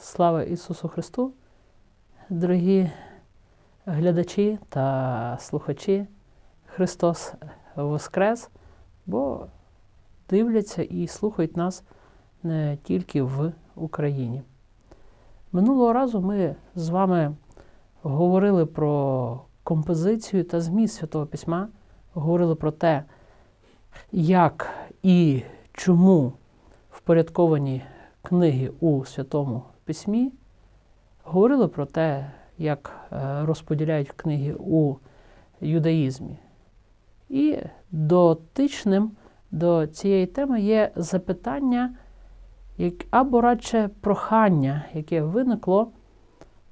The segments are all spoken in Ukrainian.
Слава Ісусу Христу, дорогі глядачі та слухачі, Христос Воскрес, бо дивляться і слухають нас не тільки в Україні. Минулого разу ми з вами говорили про композицію та зміст Святого Письма, говорили про те, як і чому впорядковані книги у Святому Письмі, говорили про те, як е, розподіляють книги у юдаїзмі. І дотичним до цієї теми є запитання, або радше прохання, яке виникло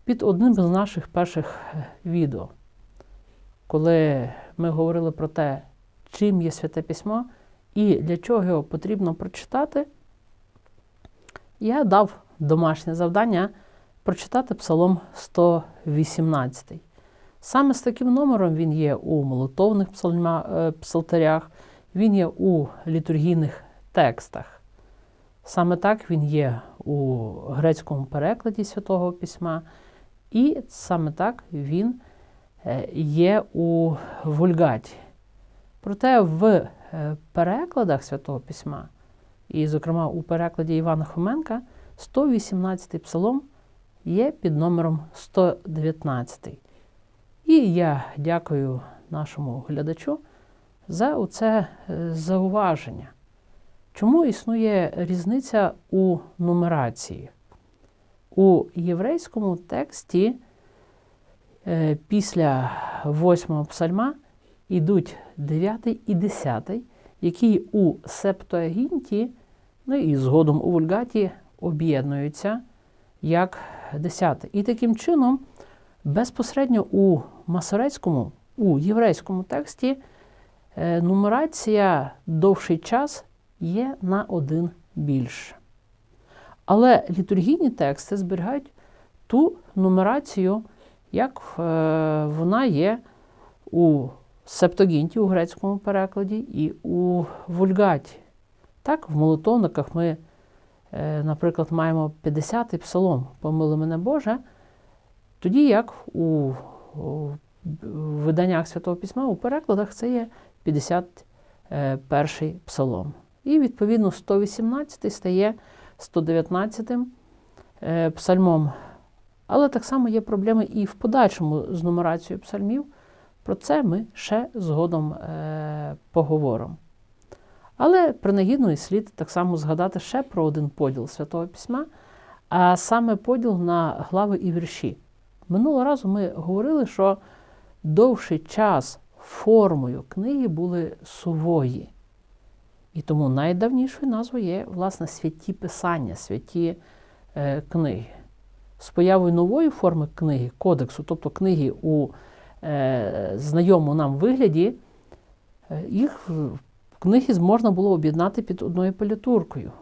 під одним з наших перших е, відео, коли ми говорили про те, чим є святе письмо і для чого його потрібно прочитати, я дав домашнє завдання прочитати Псалом 118. Саме з таким номером він є у молитовних псальма, е, псалтарях, він є у літургійних текстах. Саме так він є у грецькому перекладі Святого Письма, і саме так він е, є у вульгаті. Проте в е, перекладах Святого Письма, і, зокрема, у перекладі Івана Хоменка, 118 псалом є під номером 119. І я дякую нашому глядачу за це зауваження. Чому існує різниця у нумерації? У єврейському тексті е, після восьмого псальма йдуть 9 і 10, які у Септуагінті, ну і згодом у Вульгаті об'єднуються як 10. І таким чином, безпосередньо у масорецькому, у єврейському тексті е, нумерація довший час є на один більше. Але літургійні тексти зберігають ту нумерацію, як е, вона є у Септогінті, у грецькому перекладі, і у Вульгаті. Так, в молитовниках ми, наприклад, маємо 50-й псалом Помили мене Боже, тоді як у, виданнях Святого Письма, у перекладах це є 51-й псалом. І, відповідно, 118-й стає 119 е, псальмом. Але так само є проблеми і в подальшому з нумерацією псальмів. Про це ми ще згодом е, поговоримо. Але принагідно і слід так само згадати ще про один поділ Святого Письма, а саме поділ на глави і вірші. Минулого разу ми говорили, що довший час формою книги були сувої. І тому найдавнішою назвою є, власне, святі писання, святі е, книги. З появою нової форми книги, кодексу, тобто книги у е, знайомому нам вигляді, е, їх книги можна було об'єднати під одною політуркою.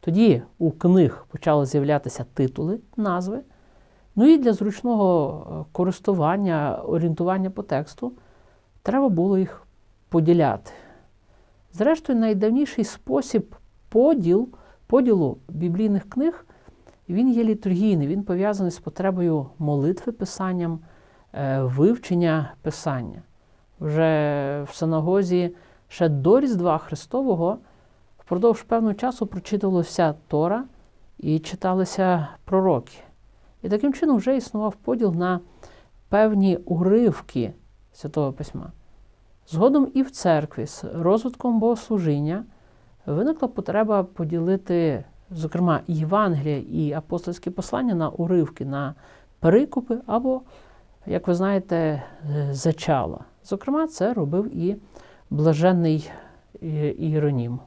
Тоді у книг почали з'являтися титули, назви. Ну і для зручного е, користування, орієнтування по тексту треба було їх поділяти. Зрештою, найдавніший спосіб поділ, поділу біблійних книг він є літургійний, він пов'язаний з потребою молитви писанням, е, вивчення писання. Вже в синагозі ще до Різдва Христового впродовж певного часу прочитувалася Тора і читалися пророки. І таким чином вже існував поділ на певні уривки Святого Письма. Згодом і в церкві з розвитком богослужіння виникла потреба поділити, зокрема, Євангелія і апостольські послання на уривки, на перекупи або, як ви знаєте, е, зачала. Зокрема, це робив і блаженний е, Іеронім.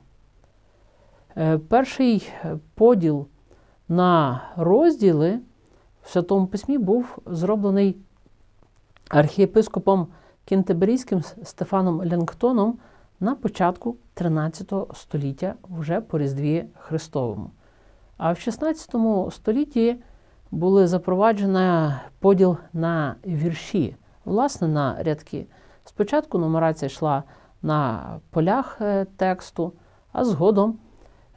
Е, Перший поділ на розділи в Святому Письмі був зроблений архієпископом Кінтеберійським Стефаном Лянгтоном на початку 13 століття, вже по Різдві Христовому. А в 16 столітті були запроваджені поділ на вірші, власне, на рядки. Спочатку нумерація йшла на полях е, тексту, а згодом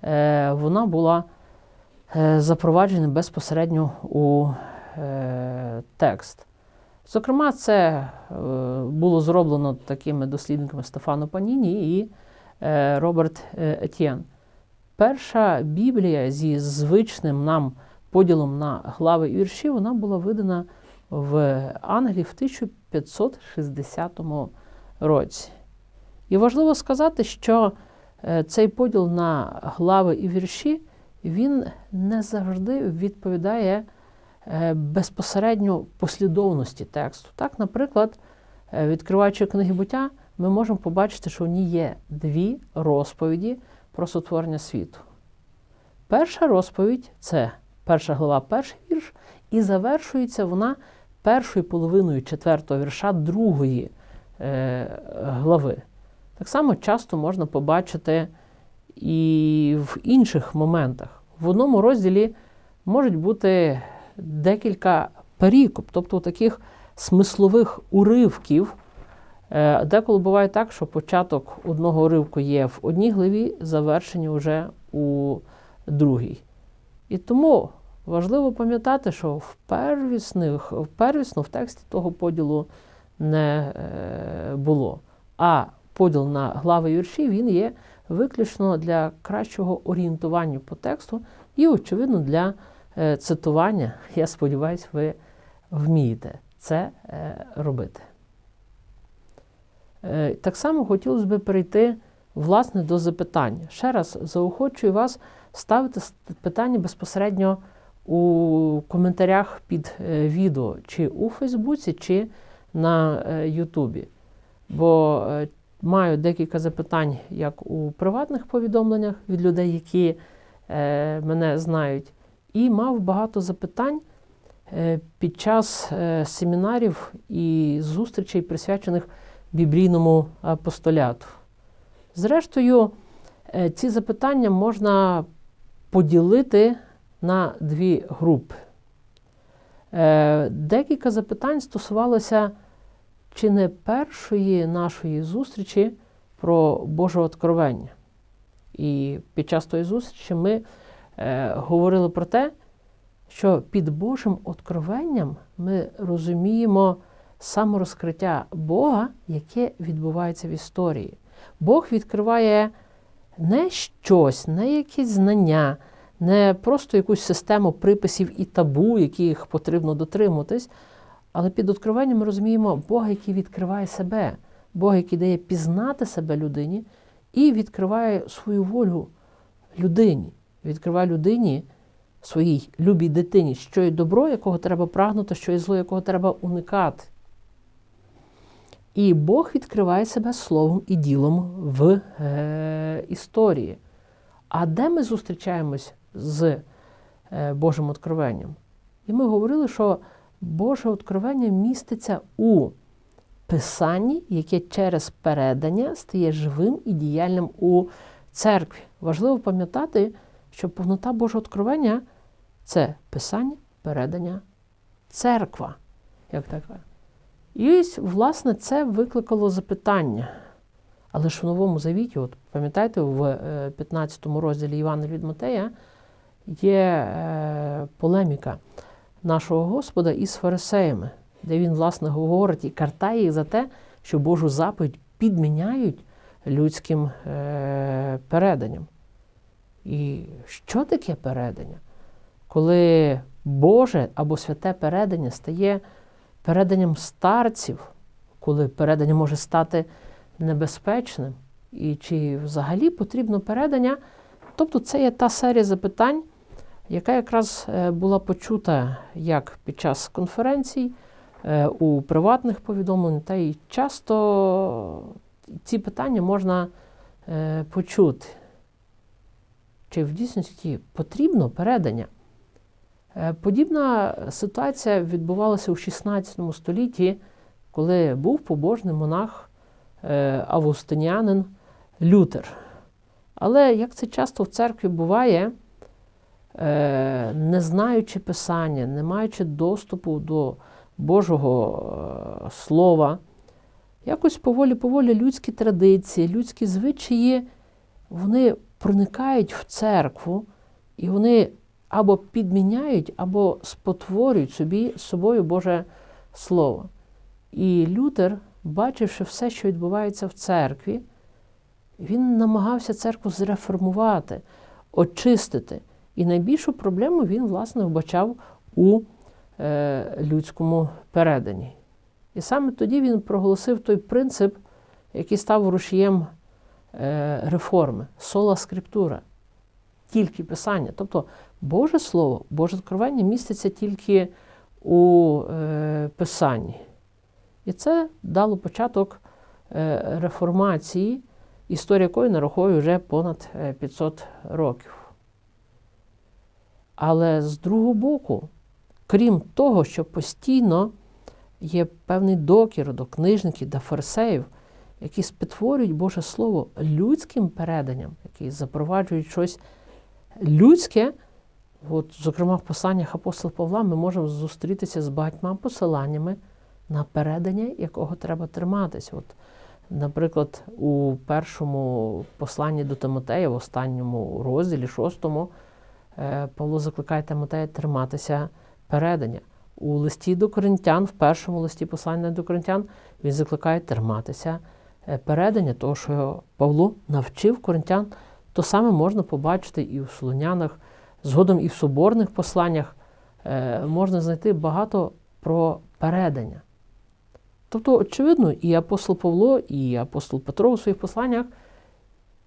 е, вона була е, запроваджені безпосередньо у текст. Зокрема, це було зроблено такими дослідниками Стефано Паніні і Роберт Етьєн. Перша Біблія зі звичним нам поділом на глави і вірші, вона була видана в Англії в 1560 році. І важливо сказати, що е, цей поділ на глави і вірші, він не завжди відповідає е, безпосередньо послідовності тексту. Так, наприклад, е, відкриваючи книги буття, ми можемо побачити, що в ній є дві розповіді про сотворення світу. Перша розповідь це перша глава, перший вірш, і завершується вона першою половиною четвертого вірша другої глави. Так само часто можна побачити і в інших моментах. В одному розділі можуть бути декілька перікоп, тобто таких смислових уривків. Е, Деколи буває так, що початок одного уривку є в одній главі, завершення вже у другій. І тому важливо пам'ятати, що в первісних, в первісно в тексті того поділу не е, було. А поділ на глави вірші він є виключно для кращого орієнтування по тексту і, очевидно, для е, цитування. Я сподіваюся, ви вмієте це е, робити. Е, так само хотілося б перейти власне до запитання. Ще раз заохочую вас ставити питання безпосередньо у коментарях під відео, чи у Фейсбуці, чи на Ютубі. Бо маю декілька запитань як у приватних повідомленнях від людей, які е, мене знають, і мав багато запитань е, під час е, семінарів і зустрічей, присвячених біблійному апостоляту. Зрештою, е, ці запитання можна поділити на дві групи. Е, Декілька запитань стосувалося чи не першої нашої зустрічі про Боже откровення. І під час тої зустрічі ми е, говорили про те, що під Божим откровенням ми розуміємо саморозкриття Бога, яке відбувається в історії. Бог відкриває не щось, не якісь знання, не просто якусь систему приписів і табу, яких потрібно дотримуватись, але під откровенням ми розуміємо Бога, який відкриває себе, Бога, який дає пізнати себе людині, і відкриває свою волю людині, відкриває людині, своїй любій дитині, що є добро, якого треба прагнути, що є зло, якого треба уникати. І Бог відкриває себе словом і ділом в е, історії. А де ми зустрічаємось з е, Божим откровенням? І ми говорили, що Боже откровення міститься у писанні, яке через передання стає живим і діяльним у церкві. Важливо пам'ятати, що повнота Божого откровення це писання, передання, церква. Як така. І ось, власне, це викликало запитання. Але ж в Новому Завіті, от пам'ятаєте, в 15 розділі Івана від Матея є е, полеміка нашого Господа із фарисеями, де він, власне, говорить і картає їх за те, що Божу заповідь підміняють людським е, переданням. І що таке передання? Коли Боже або святе передання стає переданням старців, коли передання може стати небезпечним, і чи взагалі потрібно передання? Тобто це є та серія запитань, яка якраз е, була почута як під час конференцій, е, у приватних повідомленнях, та й часто ці питання можна е, почути. Чи в дійсності потрібно передання? Подібна ситуація відбувалася у 16 столітті, коли був побожний монах августинянин Лютер. Але як це часто в церкві буває, не знаючи Писання, не маючи доступу до Божого Слова, якось поволі-поволі людські традиції, людські звичаї, вони проникають в церкву, і вони або підміняють, або спотворюють собі собою Боже Слово. І Лютер, бачивши все, що відбувається в церкві, він намагався церкву зреформувати, очистити. І найбільшу проблему він, власне, вбачав у е, людському переданні. І саме тоді він проголосив той принцип, який став рушієм е, реформи сола скриптура, тільки писання. Тобто Боже Слово, Боже откровення міститься тільки у е, Писанні. І це дало початок реформації, історія якої нараховує вже понад 500 років. Але з другого боку, крім того, що постійно є певний докір до книжників до фарисеїв, які спотворюють Боже Слово людським переданням, які запроваджують щось людське. От, зокрема, в посланнях апостола Павла ми можемо зустрітися з багатьма посиланнями на передання, якого треба триматися. От, Наприклад, у першому посланні до Тимотея, в останньому розділі, шостому, Павло закликає Тимотея триматися передання. У листі до коринтян, в першому листі послання до коринтян, він закликає триматися е, передання, того, що Павло навчив коринтян, то саме можна побачити і в Солонянах, згодом і в соборних посланнях е, можна знайти багато про передання. Тобто, очевидно, і апостол Павло, і апостол Петро у своїх посланнях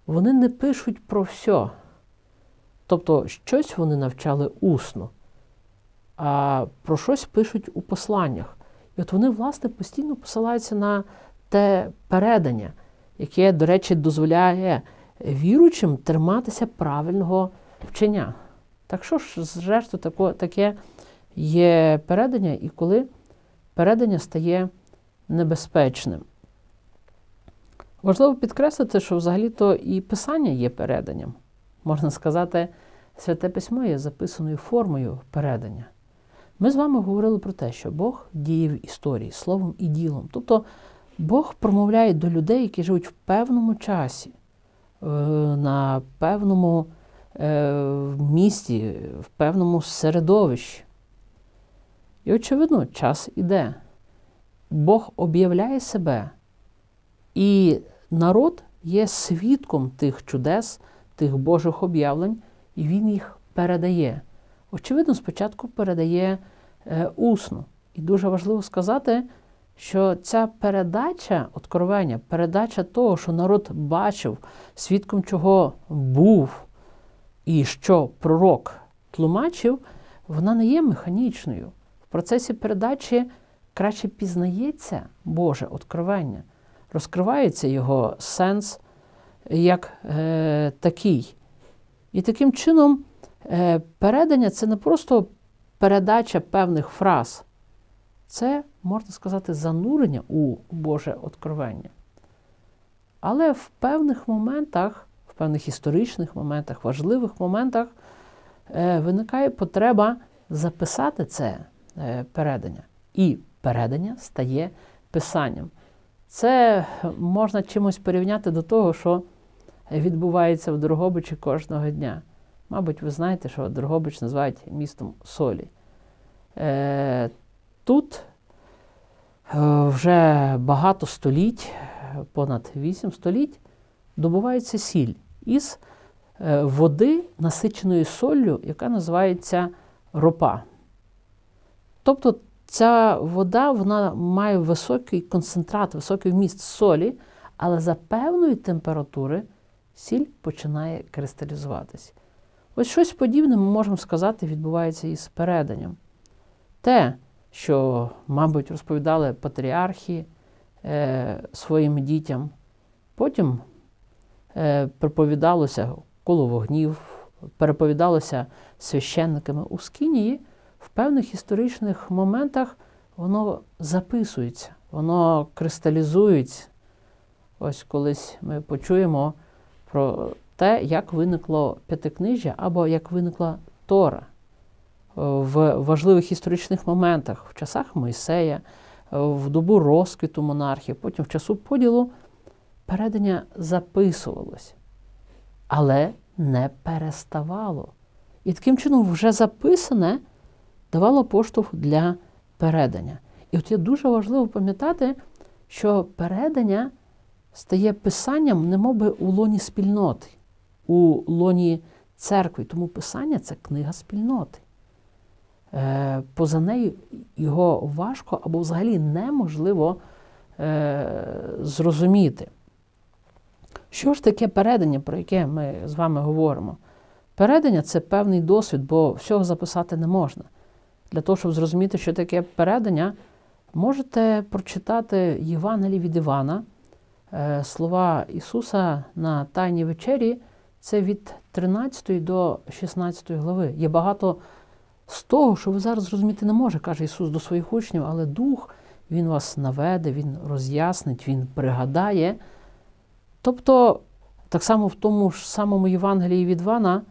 вони не пишуть про все. Тобто, щось вони навчали усно, а про щось пишуть у посланнях. І от вони, власне, постійно посилаються на те передання, яке, до речі, дозволяє віруючим триматися правильного вчення. Так що ж, зрештою, таке є передання, і коли передання стає небезпечним. Важливо підкреслити, що взагалі-то і писання є переданням. Можна сказати, святе письмо є записаною формою передання. Ми з вами говорили про те, що Бог діє в історії словом і ділом. Тобто Бог промовляє до людей, які живуть в певному часі, е, на певному е, місті, в певному середовищі. І, очевидно, час іде. Бог об'являє себе, і народ є свідком тих чудес, тих Божих об'явлень, і він їх передає. Очевидно, спочатку передає е, усно. І дуже важливо сказати, що ця передача откровення, передача того, що народ бачив, свідком чого був, і що пророк тлумачив, вона не є механічною. В процесі передачі краще пізнається Боже откровення, розкривається його сенс як е, такий. І таким чином е, передання це не просто передача певних фраз, це, можна сказати, занурення у Боже откровення. Але в певних моментах, в певних історичних моментах, важливих моментах е, виникає потреба записати це е, передання. І передання стає писанням. Це можна чимось порівняти до того, що відбувається в Дрогобичі кожного дня. Мабуть, ви знаєте, що Дрогобич називають містом солі. Е, Тут е, вже багато століть, понад 8 століть, добувається сіль із е, води, насиченої соллю, яка називається ропа. Тобто ця вода вона має високий концентрат, високий вміст солі, але за певної температури сіль починає кристалізуватися. Ось щось подібне ми можемо сказати, відбувається із переданням. Те, що, мабуть, розповідали патріархи е, своїм дітям, потім е, проповідалося коло вогнів, переповідалося священниками у Скинії, в певних історичних моментах воно записується, воно кристалізується. Ось колись ми почуємо про те, як виникло п'ятикнижжя або як виникла Тора в важливих історичних моментах, в часах Мойсея, в добу розквіту монархії, потім в часу поділу передання записувалось, але не переставало. І таким чином вже записане давало поштовх для передання. І от є дуже важливо пам'ятати, що передання стає писанням, немовби у лоні спільноти, у лоні церкви. Тому писання це книга спільноти. Е, Поза нею його важко або взагалі неможливо е, зрозуміти. Що ж таке передання, про яке ми з вами говоримо? Передання це певний досвід, бо всього записати не можна. Для того, щоб зрозуміти, що таке передання, можете прочитати Євангелії від Івана, е, слова Ісуса на Тайній вечері, це від 13 до 16 глави. Є багато з того, що ви зараз зрозуміти не може, каже Ісус до своїх учнів, але Дух Він вас наведе, Він роз'яснить, Він пригадає. Тобто, так само в тому ж самому Євангелії від Івана,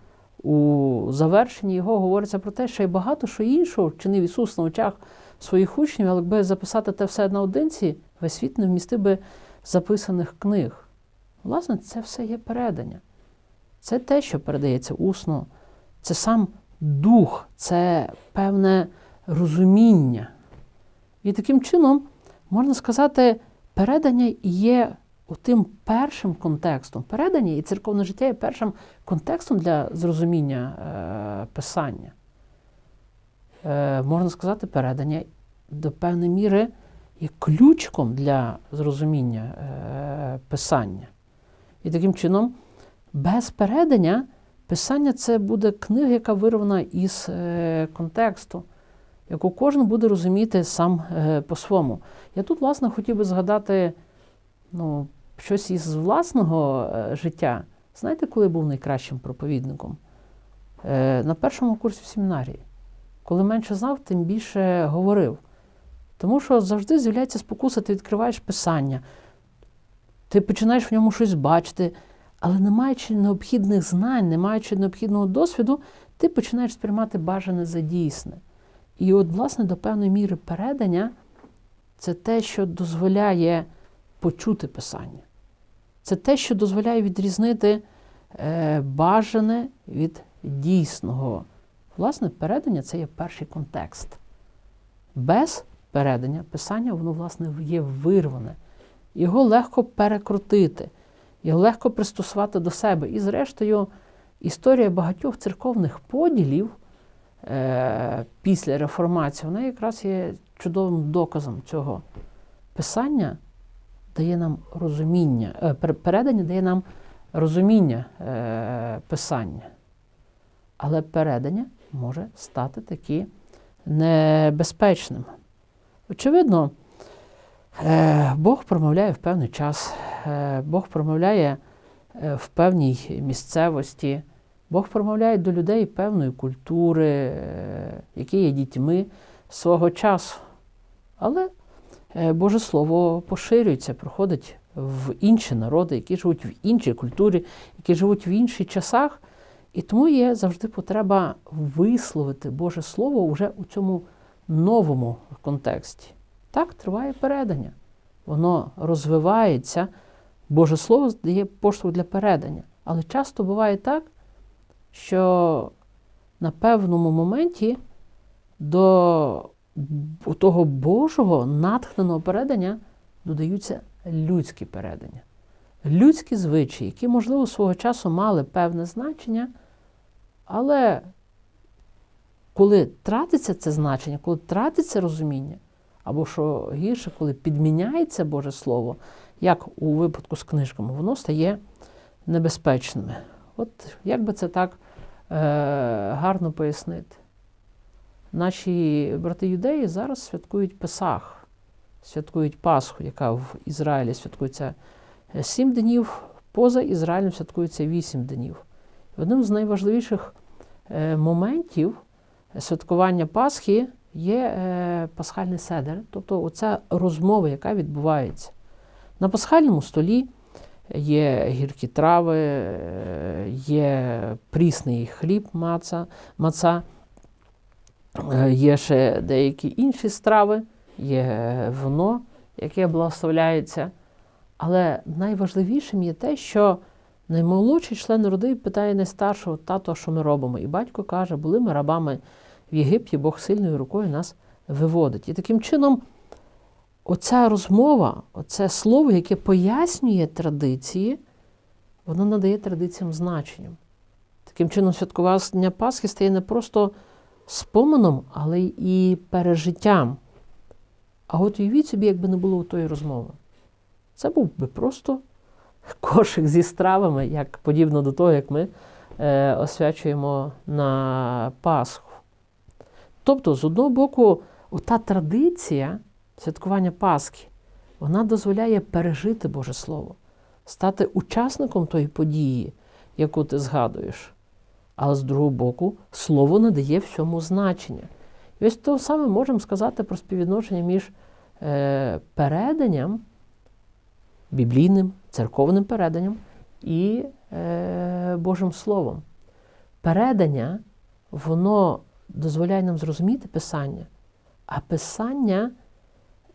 у завершенні його говориться про те, що й багато що іншого вчинив Ісус на очах своїх учнів, але якби записати те все наодинці, весь світ не вмістив би записаних книг. Власне, це все є передання. Це те, що передається усно, це сам дух, це певне розуміння. І таким чином, можна сказати, передання є тим першим контекстом. Передання і церковне життя є першим контекстом для зрозуміння е, писання. Е, Можна сказати, передання до певної міри є ключком для зрозуміння е, писання. І таким чином, без передання писання це буде книга, яка вирвана із е, контексту, яку кожен буде розуміти сам е, по-своєму. Я тут, власне, хотів би згадати ну, щось із власного е, життя. Знаєте, коли був найкращим проповідником? Е, на першому курсі в семінарії. Коли менше знав, тим більше говорив. Тому що завжди з'являється спокуса, ти відкриваєш писання, ти починаєш в ньому щось бачити, але не маючи необхідних знань, не маючи необхідного досвіду, ти починаєш сприймати бажане за дійсне. І от, власне, до певної міри передання це те, що дозволяє почути писання. Це те, що дозволяє відрізнити е, бажане від дійсного. Власне, передання це є перший контекст. Без передання писання, воно, власне, є вирване. Його легко перекрутити, його легко пристосувати до себе. І, зрештою, історія багатьох церковних поділів е, після реформації, вона якраз є чудовим доказом цього. Писання дає нам розуміння, е, передання дає нам розуміння е, писання. Але передання може стати таки небезпечним. Очевидно, е, Бог промовляє в певний час, Бог промовляє в певній місцевості, Бог промовляє до людей певної культури, які є дітьми свого часу. Але Боже Слово поширюється, проходить в інші народи, які живуть в іншій культурі, які живуть в інших часах. І тому є завжди потреба висловити Боже Слово вже у цьому новому контексті. Так триває передання. Воно розвивається, Боже Слово дає поштовх для передання. Але часто буває так, що на певному моменті до того Божого натхненого передання додаються людські передання. Людські звичаї, які, можливо, свого часу мали певне значення, але коли тратиться це значення, коли тратиться розуміння, або що гірше, коли підміняється Боже Слово, як у випадку з книжками, воно стає небезпечними. От як би це так е, гарно пояснити? Наші брати юдеї зараз святкують Песах, святкують Пасху, яка в Ізраїлі святкується сім днів, поза Ізраїлем святкується вісім днів. Одним з найважливіших е, моментів святкування Пасхи є е, пасхальний седер, тобто оця розмова, яка відбувається. На пасхальному столі є гіркі трави, е, є прісний хліб маца, маца, е, є ще деякі інші страви, є вино, яке благословляється. Але найважливішим є те, що Наймолодший член роди питає найстаршого тато, що ми робимо. І батько каже, були ми рабами в Єгипті, Бог сильною рукою нас виводить. І таким чином, оця розмова, оце слово, яке пояснює традиції, воно надає традиціям значенням. Таким чином, святкування Пасхи стає не просто споменом, але і пережиттям. А от уявіть собі, якби не було тої розмови. Це був би просто кошик зі стравами, як подібно до того, як ми е, освячуємо на Пасху. Тобто, з одного боку, ота традиція святкування Пасхи, вона дозволяє пережити Боже Слово, стати учасником тої події, яку ти згадуєш. Але з другого боку, слово надає всьому значення. І ось то саме можемо сказати про співвідношення між е, переданням, біблійним, церковним переданням і е, Божим Словом. Передання, воно дозволяє нам зрозуміти Писання, а Писання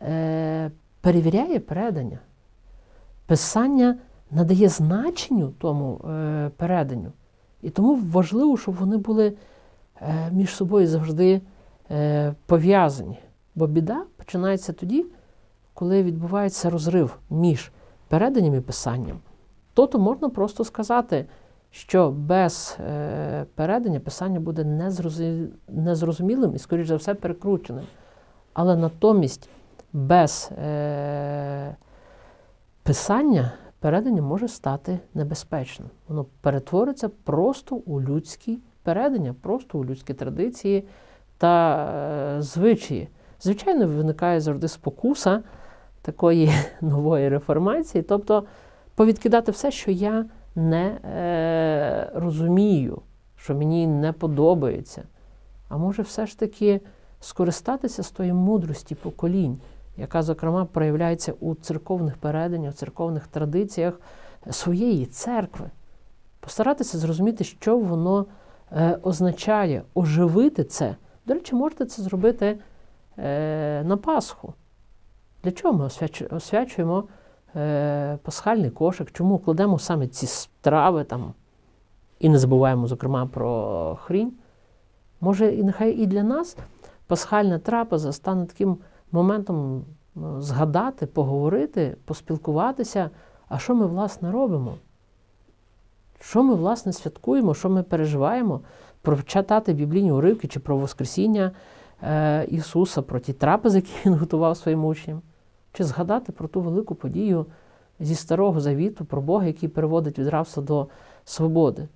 е, перевіряє передання. Писання надає значенню тому е, переданню. І тому важливо, щоб вони були е, між собою завжди е, пов'язані. Бо біда починається тоді, коли відбувається розрив між переданням і писанням. То-то можна просто сказати, що без е, передання писання буде незрозумілим, і, скоріш за все, перекрученим. Але натомість без писання передання може стати небезпечним. Воно перетвориться просто у людські передання, просто у людські традиції та е, звичаї. Звичайно, виникає завжди спокуса такої нової реформації, тобто повідкидати все, що я не е, розумію, що мені не подобається. А може, все ж таки скористатися з тої мудрості поколінь, яка, зокрема, проявляється у церковних переданнях, церковних традиціях своєї церкви. Постаратися зрозуміти, що воно е, означає, оживити це. До речі, можете це зробити е, на Пасху. Для чого ми освячуємо е, пасхальний кошик? Чому кладемо саме ці страви там, і не забуваємо, зокрема, про хрінь? Може, і нехай і для нас пасхальна трапеза стане таким моментом ну, згадати, поговорити, поспілкуватися, а що ми, власне, робимо? Що ми, власне, святкуємо, що ми переживаємо, прочитати біблійні уривки чи про Воскресіння е, Ісуса, про ті трапези, які Він готував своїм учням, чи згадати про ту велику подію зі Старого Завіту, про Бога, який переводить від рабства до свободи.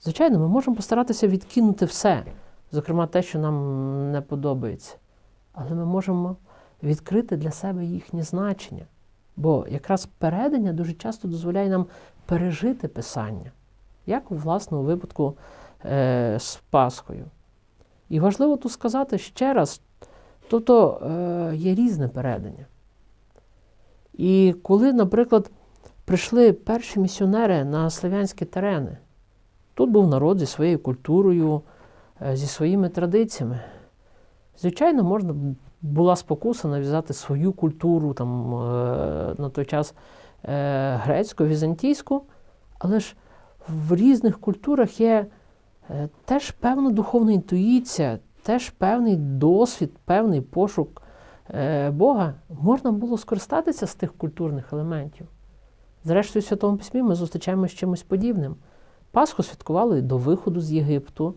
Звичайно, ми можемо постаратися відкинути все, зокрема те, що нам не подобається. Але ми можемо відкрити для себе їхнє значення. Бо якраз передання дуже часто дозволяє нам пережити Писання, як у власному випадку е, з Пасхою. І важливо тут сказати ще раз, тобто е, є різне передання. І коли, наприклад, прийшли перші місіонери на славянські терени, тут був народ зі своєю культурою, е, зі своїми традиціями. Звичайно, можна була спокуса нав'язати свою культуру там, е, на той час е, грецьку, візантійську, але ж в різних культурах є е, теж певна духовна інтуїція, теж певний досвід, певний пошук Бога. Можна було скористатися з тих культурних елементів. Зрештою, в Святому Письмі ми зустрічаємося з чимось подібним. Пасху святкували до виходу з Єгипту.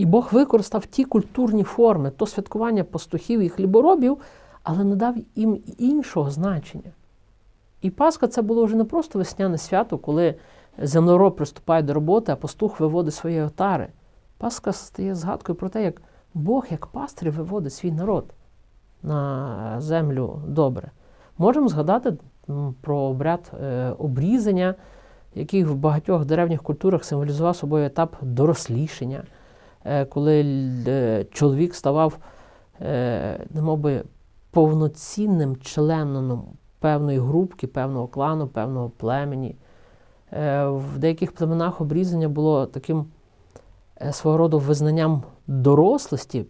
І Бог використав ті культурні форми, то святкування пастухів і хліборобів, але надав їм іншого значення. І Пасха це було вже не просто весняне свято, коли землероб приступає до роботи, а пастух виводить свої отари. Пасха стає згадкою про те, як Бог, як пастир, виводить свій народ на землю добре. Можемо згадати про обряд е, обрізання, який в багатьох древніх культурах символізував собою етап дорослішання, е, коли е, чоловік ставав е, немов би, повноцінним членом певної групки, певного клану, певного племені. Е, В деяких племенах обрізання було таким е, свого роду визнанням дорослості,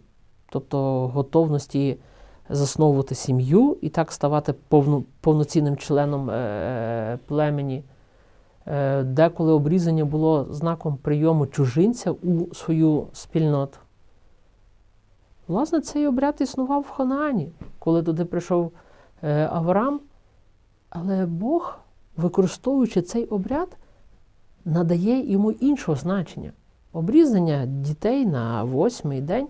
тобто готовності засновувати сім'ю і так ставати повно, повноцінним членом е, племені. Е, Деколи обрізання було знаком прийому чужинця у свою спільноту. Власне, цей обряд існував в Ханаані, коли туди прийшов е, Авраам. Але Бог, використовуючи цей обряд, надає йому іншого значення. Обрізання дітей на восьмий день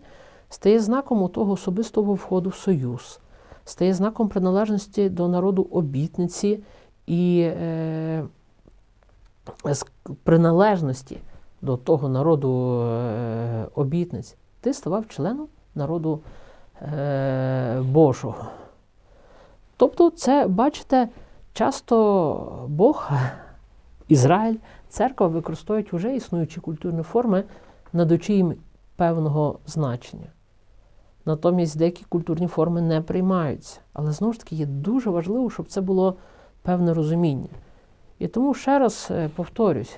стає знаком того особистого входу в союз, стає знаком приналежності до народу обітниці і е, з приналежності до того народу е, обітниць. Ти ставав членом народу е, Божого. Тобто, це, бачите, часто Бог, Ізраїль, церква використовують вже існуючі культурні форми, надаючи їм певного значення. Натомість деякі культурні форми не приймаються. Але знову ж таки є дуже важливо, щоб це було певне розуміння. І тому ще раз е, повторюсь,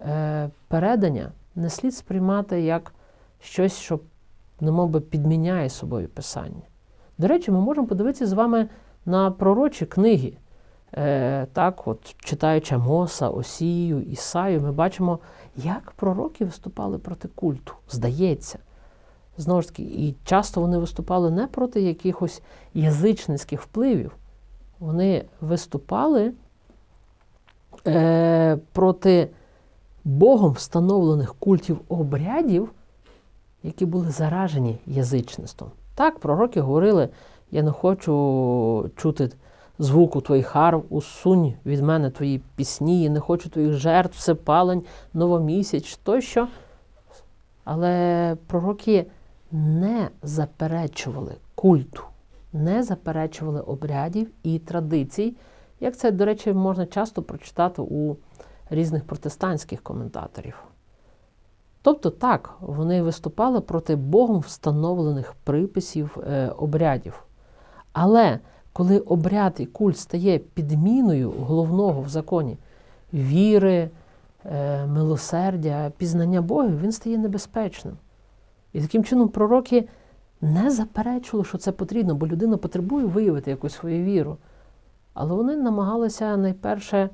е, передання не слід сприймати як щось, що немов би підміняє собою писання. До речі, ми можемо подивитися з вами на пророчі книги. Е, так, от, читаючи Моса, Осію, Ісаю, ми бачимо, як пророки виступали проти культу. Здається. Знову ж таки, і часто вони виступали не проти якихось язичницьких впливів. Вони виступали е, проти Богом встановлених культів обрядів, які були заражені язичництвом. Так, пророки говорили: я не хочу чути звуку твоїх харв, усунь від мене твої пісні, я не хочу твоїх жертв, всепалень, новомісяць тощо. Але пророки не заперечували культу, не заперечували обрядів і традицій, як це, до речі, можна часто прочитати у різних протестантських коментаторів. Тобто так, вони виступали проти Богом встановлених приписів е, обрядів. Але коли обряд і культ стає підміною головного в законі віри, е, милосердя, пізнання Бога, він стає небезпечним. І таким чином пророки не заперечували, що це потрібно, бо людина потребує виявити якусь свою віру. Але вони намагалися найперше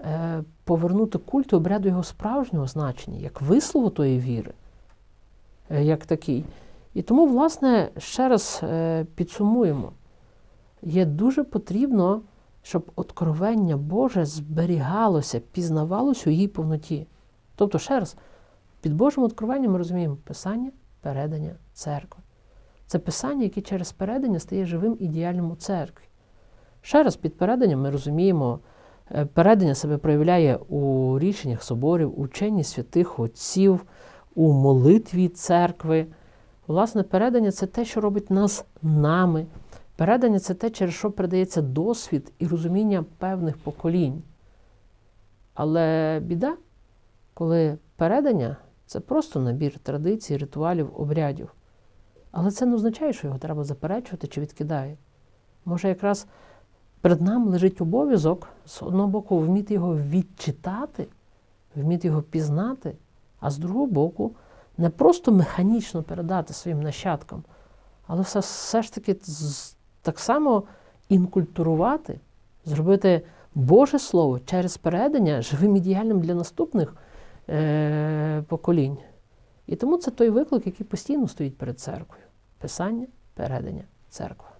е, повернути культ і обряду його справжнього значення, як вислову тої віри, е, як такий. І тому, власне, ще раз е, підсумуємо, є дуже потрібно, щоб откровення Боже зберігалося, пізнавалося у її повноті. Тобто, ще раз, під Божим откровенням ми розуміємо Писання, передання церкви. Це писання, яке через передання стає живим і у церкві. Ще раз, під переданням ми розуміємо, е, передання себе проявляє у рішеннях соборів, у вченні святих отців, у молитві церкви. Власне, передання це те, що робить нас нами. Передання це те, через що передається досвід і розуміння певних поколінь. Але біда, коли передання це просто набір традицій, ритуалів, обрядів. Але це не означає, що його треба заперечувати чи відкидає. Може, якраз перед нами лежить обов'язок з одного боку вміти його відчитати, вміти його пізнати, а з другого боку, не просто механічно передати своїм нащадкам, але все, все ж таки так само інкультурувати, зробити Боже Слово через передання живим і діяльним для наступних е- поколінь. І тому це той виклик, який постійно стоїть перед церквою. Писання, передання, церква.